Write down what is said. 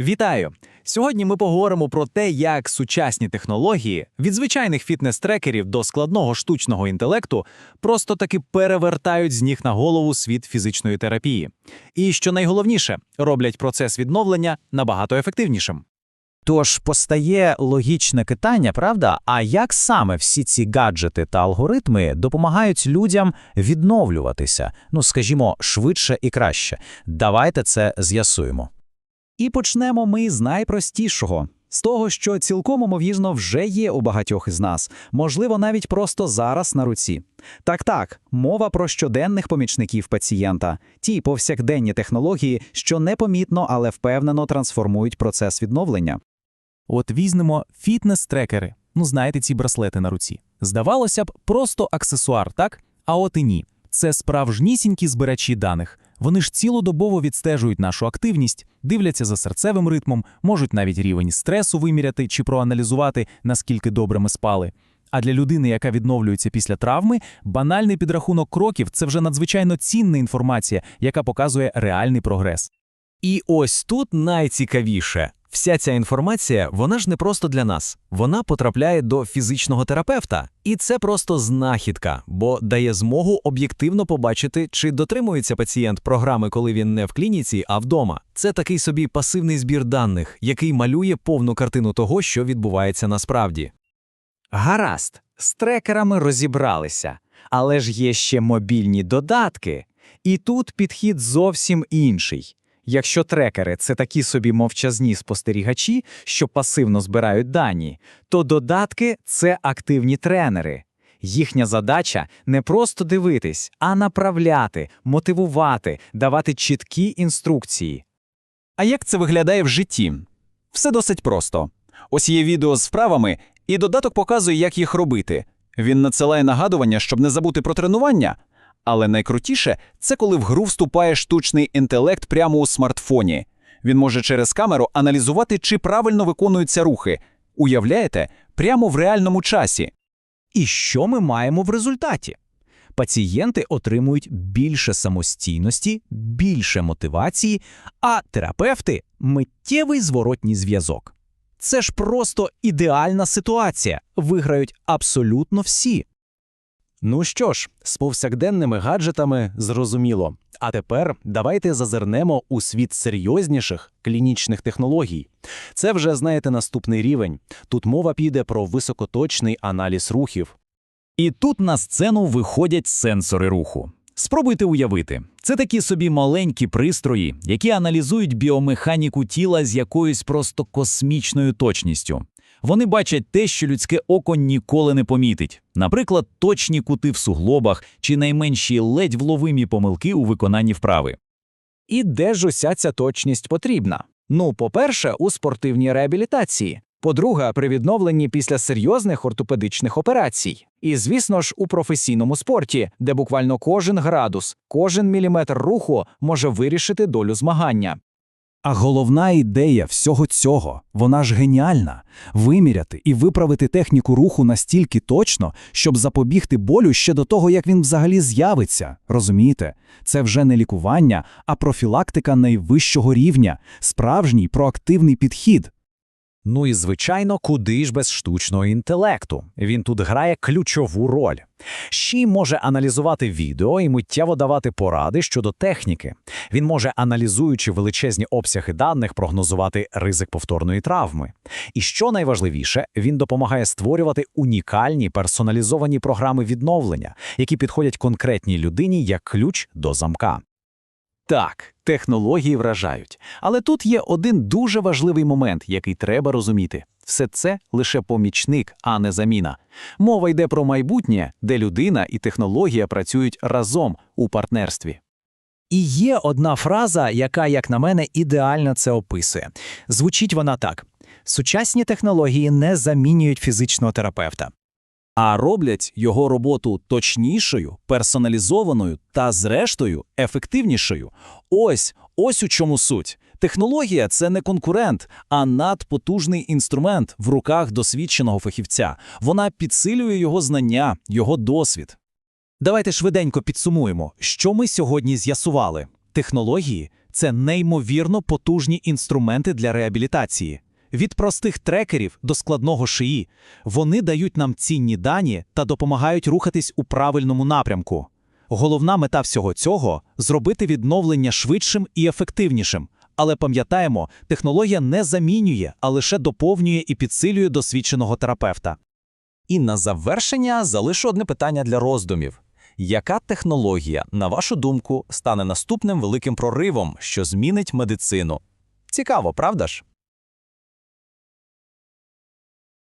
Вітаю! Сьогодні ми поговоримо про те, як сучасні технології від звичайних фітнес-трекерів до складного штучного інтелекту просто таки перевертають з ніг на голову світ фізичної терапії. І що найголовніше, роблять процес відновлення набагато ефективнішим. Тож постає логічне питання, правда? А як саме всі ці гаджети та алгоритми допомагають людям відновлюватися, ну скажімо, швидше і краще? Давайте це з'ясуємо. І почнемо ми з найпростішого. З того, що цілком імовірно вже є у багатьох із нас, можливо, навіть просто зараз на руці. Так, так, мова про щоденних помічників пацієнта, ті повсякденні технології, що непомітно, але впевнено трансформують процес відновлення. От візьмемо фітнес-трекери. Ну, знаєте, ці браслети на руці. Здавалося б, просто аксесуар, так? А от і ні. Це справжнісінькі збирачі даних. Вони ж цілодобово відстежують нашу активність, дивляться за серцевим ритмом, можуть навіть рівень стресу виміряти чи проаналізувати, наскільки добре ми спали. А для людини, яка відновлюється після травми, банальний підрахунок кроків це вже надзвичайно цінна інформація, яка показує реальний прогрес. І ось тут найцікавіше. Вся ця інформація, вона ж не просто для нас. Вона потрапляє до фізичного терапевта. І це просто знахідка, бо дає змогу об'єктивно побачити, чи дотримується пацієнт програми, коли він не в клініці, а вдома. Це такий собі пасивний збір даних, який малює повну картину того, що відбувається насправді. Гаразд, з трекерами розібралися, але ж є ще мобільні додатки. І тут підхід зовсім інший. Якщо трекери це такі собі мовчазні спостерігачі, що пасивно збирають дані, то додатки це активні тренери. Їхня задача не просто дивитись, а направляти, мотивувати, давати чіткі інструкції. А як це виглядає в житті? Все досить просто. Ось є відео з вправами, і додаток показує, як їх робити. Він надсилає нагадування, щоб не забути про тренування. Але найкрутіше це коли в гру вступає штучний інтелект прямо у смартфоні. Він може через камеру аналізувати, чи правильно виконуються рухи. Уявляєте, прямо в реальному часі. І що ми маємо в результаті? Пацієнти отримують більше самостійності, більше мотивації, а терапевти миттєвий зворотній зв'язок. Це ж просто ідеальна ситуація. Виграють абсолютно всі. Ну що ж, з повсякденними гаджетами зрозуміло. А тепер давайте зазирнемо у світ серйозніших клінічних технологій. Це вже, знаєте, наступний рівень. Тут мова піде про високоточний аналіз рухів. І тут на сцену виходять сенсори руху. Спробуйте уявити, це такі собі маленькі пристрої, які аналізують біомеханіку тіла з якоюсь просто космічною точністю. Вони бачать те, що людське око ніколи не помітить, наприклад, точні кути в суглобах чи найменші ледь вловимі помилки у виконанні вправи. І де ж уся ця точність потрібна? Ну, по-перше, у спортивній реабілітації. По-друге, при відновленні після серйозних ортопедичних операцій. І, звісно ж, у професійному спорті, де буквально кожен градус, кожен міліметр руху може вирішити долю змагання. А головна ідея всього цього, вона ж геніальна виміряти і виправити техніку руху настільки точно, щоб запобігти болю ще до того, як він взагалі з'явиться. Розумієте? Це вже не лікування, а профілактика найвищого рівня, справжній проактивний підхід. Ну і звичайно, куди ж без штучного інтелекту. Він тут грає ключову роль. Ще може аналізувати відео і миттєво давати поради щодо техніки. Він може, аналізуючи величезні обсяги даних, прогнозувати ризик повторної травми. І що найважливіше, він допомагає створювати унікальні персоналізовані програми відновлення, які підходять конкретній людині як ключ до замка. Так, технології вражають, але тут є один дуже важливий момент, який треба розуміти. Все це лише помічник, а не заміна. Мова йде про майбутнє, де людина і технологія працюють разом у партнерстві. І є одна фраза, яка, як на мене, ідеально це описує. Звучить вона так: сучасні технології не замінюють фізичного терапевта. А роблять його роботу точнішою, персоналізованою та, зрештою, ефективнішою. Ось ось у чому суть. Технологія це не конкурент, а надпотужний інструмент в руках досвідченого фахівця. Вона підсилює його знання, його досвід. Давайте швиденько підсумуємо, що ми сьогодні з'ясували. Технології Це неймовірно потужні інструменти для реабілітації. Від простих трекерів до складного шиї вони дають нам цінні дані та допомагають рухатись у правильному напрямку. Головна мета всього цього зробити відновлення швидшим і ефективнішим. Але пам'ятаємо, технологія не замінює, а лише доповнює і підсилює досвідченого терапевта. І на завершення залишу одне питання для роздумів. Яка технологія, на вашу думку, стане наступним великим проривом, що змінить медицину? Цікаво, правда ж?